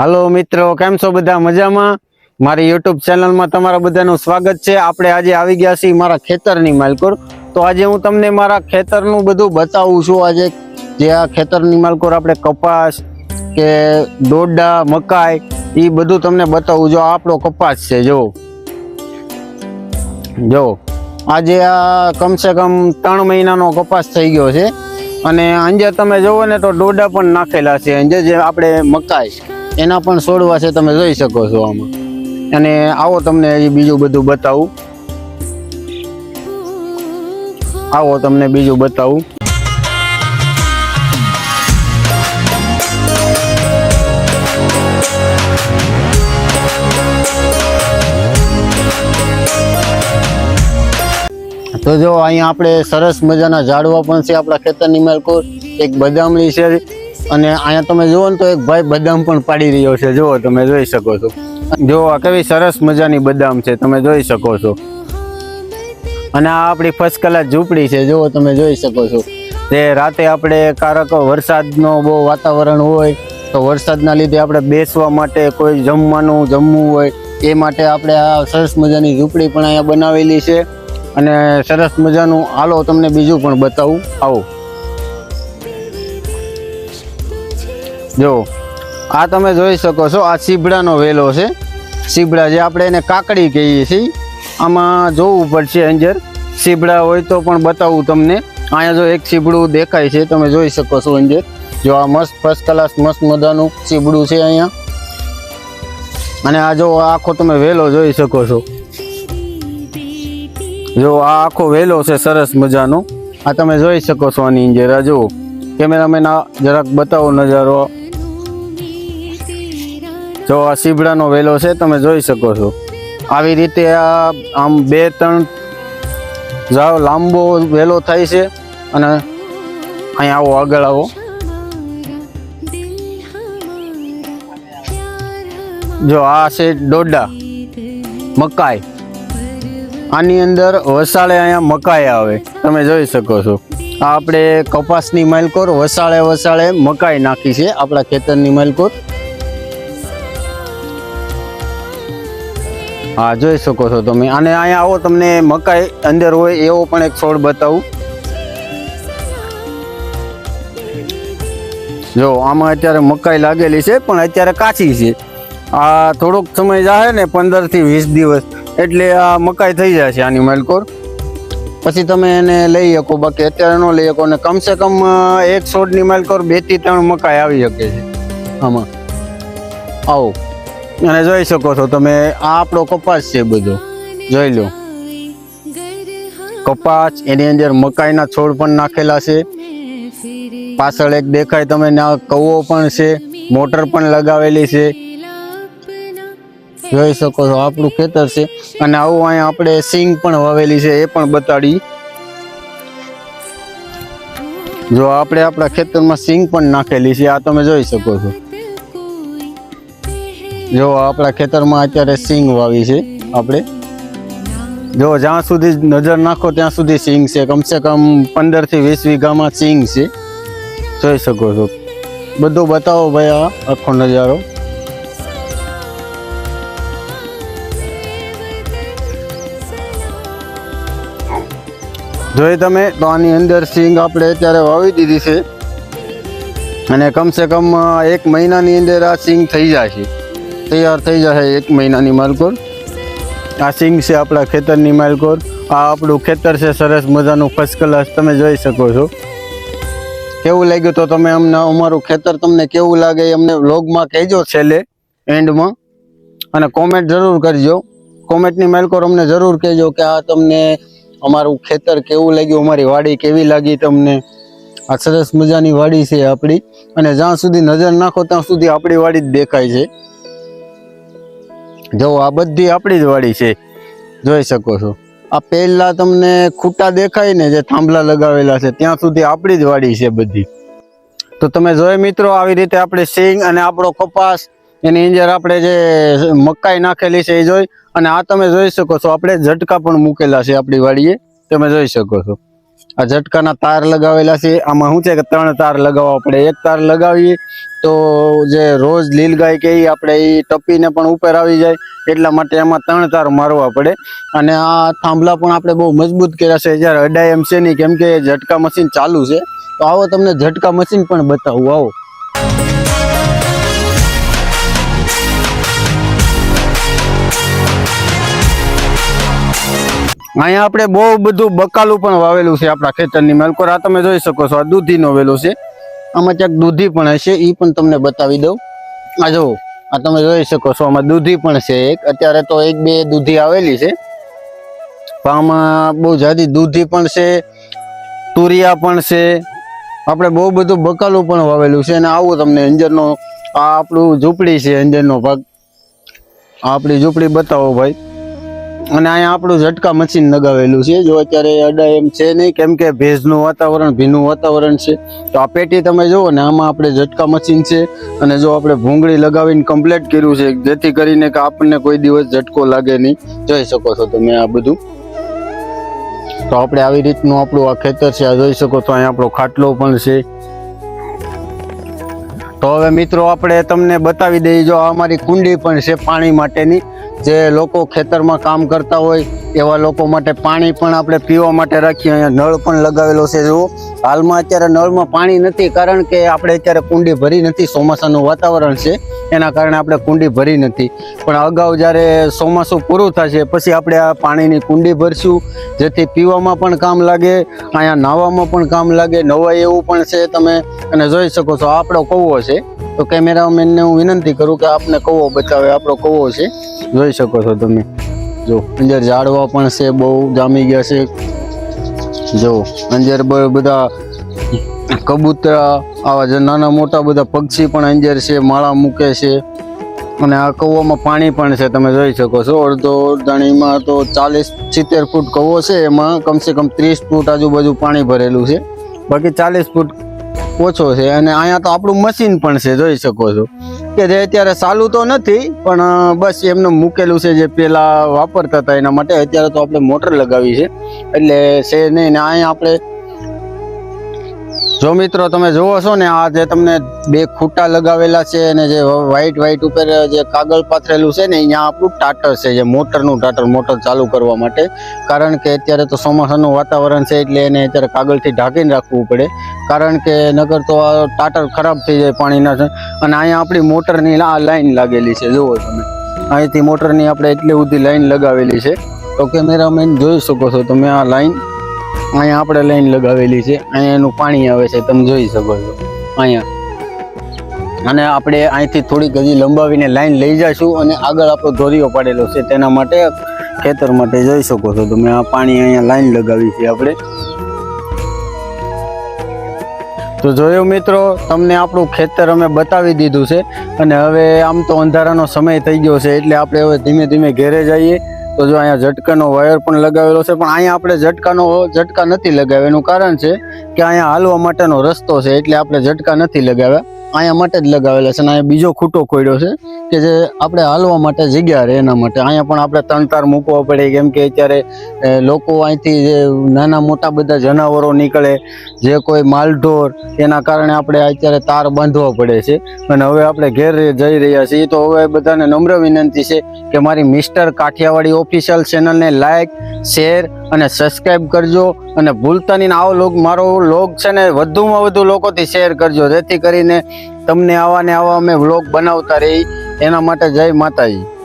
હાલો મિત્રો, કેમ છો બધા? મજામાં? મારી યુટ્યુબ ચેનલમાં તમારા બધાનું સ્વાગત છે. આપણે આજે આવી ગયા છીએ મારા ખેતરની માલકોર. તો આજે હું તમને મારા ખેતરનું બધું બતાવું છું. આજે જે આ ખેતરની માલકોર આપણે કપાસ કે ડોડા મકાઈ એ બધું તમને બતાવું. જો આપણો કપાસ છે જો જો આજે આ કમસે કમ ત્રણ મહિનાનો કપાસ થઈ ગયો છે. અને અંજે તમે જોવો ને તો ડોડા પણ નાખેલા છે. અંજે જે આપણે મકાઈ એના પણ છોડવા છે, તમે જોઈ શકો છો આમાં. અને આવો તમને બીજું બધું બતાવું. આવો તમને બીજું બતાવું. તો જો અહીંયા આપણે સરસ મજાના ઝાડવા પણ છે આપણા ખેતરની મેલકો એક બદામડી છે અને અહીંયા તમે જુઓ ને તો એક ભાઈ બદામ પણ પાડી રહ્યો છે. જુઓ, તમે જોઈ શકો છો. જો આ કેવી સરસ મજાની બદામ છે. તમે જોઈ શકો છો. અને આ આપણી ફર્સ્ટ ક્લાસ ઝૂંપડી છે. જુઓ, તમે જોઈ શકો છો. જે રાતે આપણે કારક વરસાદનો બહુ વાતાવરણ હોય, તો વરસાદના લીધે આપણે બેસવા માટે કોઈ જમવાનું, જમવું હોય, એ માટે આપણે આ સરસ મજાની ઝૂંપડી પણ અહીંયા બનાવેલી છે. અને સરસ મજાનું, હાલો તમને બીજું પણ બતાવું. આવો. જો આ તમે જોઈ શકો છો આ સીબડાનો વેલો છે. સીબડા જે આપણે એને કાકડી કહીએ છીએ આમાં જોવું પડશે અંજર સીબડા હોય તો પણ બતાવું તમને. અહીંયા જો એક સીબડું દેખાય છે તમે જોઈ શકો છો અંજર જો આ મસ્ત ફર્સ્ટ ક્લાસ મસ્ત મજાનું સીબડું છે અહીંયા. અને આ જો આખો તમે વેલો જોઈ શકો છો. જો આ આખો વેલો છે સરસ મજાનો. આ તમે જોઈ શકો છો આની અંજર આ જુઓ. કેમેરામેન આ જરાક બતાવો નજારો. જો આ સીબડાનો વેલો છે, તમે જોઈ શકો છો. આવી રીતે આ આમ બે, ત્રણ જાવ લાંબો વેલો થાય છે અને અહીંયા આવો આગળ આવો. જો આ છે ડોડા, મકાઈ. આની અંદર વસાળે અહીંયા મકાઈ આવે, તમે જોઈ શકો છો. આ આપણે કપાસની માલકોર વસાળે વસાળે મકાઈ નાખી છે, આપણા ખેતરની માલકોર. હા, જોઈ શકો છો તમે. અને અહીંયા આવો, તમને મકાઈ અંદર હોય એવો પણ એક છોડ બતાવું. જો, આમાં અત્યારે મકાઈ લાગેલી છે, પણ અત્યારે કાચી છે. આ થોડોક સમય જાય ને, પંદરથી વીસ દિવસ. એટલે આ મકાઈ થઈ જાય છે આની માલકોર. પછી તમે એને લઈ શકો, બાકી અત્યારે ન લઈ શકો. ને કમસે કમ એક છોડની માલકોર બેથી ત્રણ મકાઈ આવી શકે છે. આમાં. આવો. અને જોઈ શકો છો તમે, આ આપણો કપાસ છે બધો. જોઈ લો. કપાસ, એની અંદર મકાઈના છોડ પણ નાખેલા છે. પાછળ એક દેખાય તમે ના કવો પણ છે, મોટર પણ લગાવેલી છે. જોઈ શકો છો, આપણું ખેતર છે. અને આવું અહીંયા આપણે સિંગ પણ વાવેલી છે, એ પણ બતાડી. જો, આપણે આપણા ખેતરમાં સિંગ પણ નાખેલી છે, આ તમે જોઈ શકો છો. જો આપણા ખેતરમાં અત્યારે સિંગ વાવી છે આપણે. જો જ્યાં સુધી નજર નાખો ત્યાં સુધી સિંગ છે. કમસે કમ પંદરથી વીસ વીઘામાં સિંગ છે. જોઈ શકો છો. બધું બતાવો ભાઈ આ આખો નજારો. જોઈ તમે, તો આની અંદર સિંગ આપણે અત્યારે વાવી દીધી છે. અને કમસે કમ એક મહિનાની અંદર આ સિંગ થઈ જશે તૈયાર થઈ જશે એક મહિનાની માલકોર આ સિંગ છે આપણા ખેતરની માલકોર આ આપણું ખેતર છે સરસ મજાનું ફર્સ્ટ ક્લાસ તમે જોઈ શકો છો. કેવું લાગ્યું તો તમે અમને અમારું ખેતર તમને કેવું લાગે અમને વ્લોગમાં કહેજો છેલ્લે એન્ડમાં અને કોમેન્ટ જરૂર કરજો. કોમેન્ટની માલકોર અમને જરૂર કહેજો કે આ તમને અમારું ખેતર કેવું લાગ્યું, અમારી વાડી કેવી લાગી તમને. આ સરસ મજાની વાડી છે આપણી. અને જ્યાં સુધી નજર નાખો ત્યાં સુધી આપણી વાડી જ દેખાય છે. જો, આ બધી આપણી જ વાડી છે. જોઈ શકો છો. આ પહેલા તમને ખૂટા દેખાય ને, જે થાંભલા લગાવેલા છે, ત્યાં સુધી આપણી જ વાડી છે બધી. તો તમે જોઈ મિત્રો, આવી રીતે આપણે સિંગ અને આપણો કપાસ, એની અંદર આપણે જે મકાઈ નાખેલી છે એ જોઈ. અને આ તમે જોઈ શકો છો, આપણે ઝટકા પણ મૂકેલા છે આપણી વાડીએ. તમે જોઈ શકો છો. આ ઝટકાના તાર લગાવેલા છે. આમાં શું છે કે ત્રણ તાર લગાવવા પડે. એક તાર લગાવીએ તો જે રોજ લીલગાય કે એ આપણે એ ટપીને પણ ઉપર આવી જાય. એટલા માટે એમાં ત્રણ તાર મારવા પડે. અને આ થાંભલા પણ આપણે બહુ મજબૂત કર્યા છે. જ્યારે અડાય એમ છે નહીં, કેમ કે ઝટકા મશીન ચાલુ છે. તો આવો તમને ઝટકા મશીન પણ બતાવું. આવો. અહીંયા આપણે બહુ બધું બકાલું પણ વાવેલું છે આપણા ખેતરની મેલકોર આ તમે જોઈ શકો છો, આ દૂધીનો વેલો છે. આમાં ક્યાંક દૂધી પણ હશે એ પણ તમને બતાવી દઉં. આ જુઓ, આ તમે જોઈ શકો છો, આમાં દૂધી પણ છે એક. અત્યારે તો એક બે દૂધી આવેલી છે. પણ આમાં બહુ જાદી દૂધી પણ છે, તુરિયા પણ છે. આપણે બહુ બધું બકાલું પણ વાવેલું છે અને આવું તમને અંજરનો આ આપણું ઝૂંપડી છે અંજરનો ભાગ. આપણી ઝૂંપડી બતાવો ભાઈ. અને અહીંયા આપણું ઝટકા મશીન લગાવેલું છે. જો અત્યારે અડા એમ છે નહીં, કેમ કે ભેજનું વાતાવરણ, ભીનું વાતાવરણ છે. તો આ પેટી તમે જુઓ ને, આમાં આપણે ઝટકા મશીન છે. અને જો આપણે ભૂંગળી લગાવીને કમ્પ્લીટ કર્યું છે, જેથી કરીને કે આપણને કોઈ દિવસ ઝટકો લાગે નહીં. જોઈ શકો છો તમે આ બધું. તો આપણે આવી રીતનું આપણું આ ખેતર છે, આ જોઈ શકો છો, અહીંયા આપણો ખાટલો પણ છે. તો હવે મિત્રો, આપણે તમને બતાવી દઈએ, જો અમારી કુંડી પણ છે પાણી માટેની. જે લોકો ખેતરમાં કામ કરતા હોય, એવા લોકો માટે પાણી પણ આપણે પીવા માટે રાખીએ. અહીંયા નળ પણ લગાવેલો છે જુઓ. હાલમાં અત્યારે નળમાં પાણી નથી, કારણ કે આપણે અત્યારે કુંડી ભરી નથી, ચોમાસાનું વાતાવરણ છે. એના કારણે આપણે કુંડી ભરી નથી. પણ અગાઉ જ્યારે ચોમાસું પૂરું થશે, પછી આપણે આ પાણીની કુંડી ભરશું. જેથી પીવામાં પણ કામ લાગે, અહીંયા નાહવામાં પણ કામ લાગે નવાય એવું પણ છે તમે અને જોઈ શકો છો, આપણો કૌવો છે. તો કેમેરામેનને હું વિનંતી કરું કે આપને કવો બતાવે, આપણો કૌવો છે? જોઈ શકો છો તમે. જો, અંદર ઝાડવા પણ છે, બહુ જામી ગયા છે. જો, અંદર બધા કબૂતરા, આવા જે નાના મોટા બધા પક્ષી પણ અંજર છે, માળા મૂકે છે. અને આ કૌવામાં પાણી પણ છે, તમે જોઈ શકો છો. અડધો જાણીમાં તો ચાલીસ સિત્તેર ફૂટ કૌવો છે, એમાં કમસે કમ ત્રીસ ફૂટ આજુબાજુ પાણી ભરેલું છે. બાકી ચાલીસ ફૂટ ઓછો છે અને અહીંયા તો આપણું મશીન પણ છે, જોઈ શકો છો. કે જે અત્યારે ચાલુ તો નથી, પણ બસ એમને મૂકેલું છે જે પહેલાં વાપરતા હતા એના માટે અત્યારે તો આપણે મોટર લગાવી છે. એટલે છે નહીં ને, અહીંયા આપણે જો મિત્રો તમે જોવો છો ને, આ જે તમને બે ખૂટા લગાવેલા છે અને જે વ્હાઈટ વ્હાઈટ ઉપર જે કાગળ પાથરેલું છે ને અહીંયા આપણું ટાટર છે, જે મોટરનું ટાટર, મોટર ચાલુ કરવા માટે. કારણ કે અત્યારે તો ચોમાસાનું વાતાવરણ છે એટલે એને અત્યારે કાગળથી ઢાંકીને રાખવું પડે. કારણ કે નગર તો આ ટાટર ખરાબ થઈ જાય પાણીના. અને અહીંયા આપણી મોટરની આ લાઈન લાગેલી છે, જુઓ તમે. અહીંથી મોટરની આપણે એટલી બધી લાઈન લગાવેલી છે. તો કેમેરામેન જોઈ શકો છો તમે આ લાઈન. અહીંયા આપણે લાઈન લગાવેલી છે. અહીંયા એનું પાણી આવે છે, તમે જોઈ શકો છો. અહીંયા. અને આપણે અહીંથી થોડીક હજી લંબાવીને લાઈન લઈ જઈશું અને આગળ આપણો ધોરીઓ પાડેલો છે. તેના માટે ખેતર માટે જોઈ શકો છો તમે. આ પાણી અહીંયા લાઈન લગાવી છે આપણે. તો જોયું મિત્રો, તમને આપણું ખેતર અમે બતાવી દીધું છે. અને હવે આમ તો અંધારાનો સમય થઈ ગયો છે, એટલે આપણે હવે ધીમે ધીમે ઘેરે જઈએ. તો જો અહીંયા ઝટકાનો વાયર પણ લગાવેલો છે, પણ અહીંયા આપણે ઝટકાનો ઝટકા નથી લગાવ્યા. એનું કારણ છે કે અહીંયા હાલવા માટેનો રસ્તો છે, એટલે આપણે ઝટકા નથી લગાવ્યા. અહીંયા માટે જ લગાવેલા છે, અને અહીંયા બીજો ખૂટો ખોડ્યો છે કે જે આપણે હાલવા માટે જગ્યા રહે એના માટે. અહીંયા પણ આપણે ત્રણ તાર મૂકવા પડે, કેમ કે અત્યારે લોકો અહીંથી જે નાના મોટા બધા જનાવરો નીકળે, જે કોઈ માલઢોર, એના કારણે આપણે અત્યારે તાર બાંધવા પડે છે. અને હવે આપણે ઘેર જઈ રહ્યા છીએ, તો હવે બધાને નમ્ર વિનંતી છે કે મારી મિસ્ટર કાઠિયાવાડી ઓફિશિયલ ચેનલને લાઈક શેર અને સબસ્ક્રાઈબ કરજો. અને ભૂલતા નહીં આવો લોગ, મારો લોગ છે ને વધુમાં વધુ લોકોથી શેર કરજો. જેથી કરીને તમને આવા ને આવા અમે વ્લોગ બનાવતા રહી. એના માટે જય માતાજી.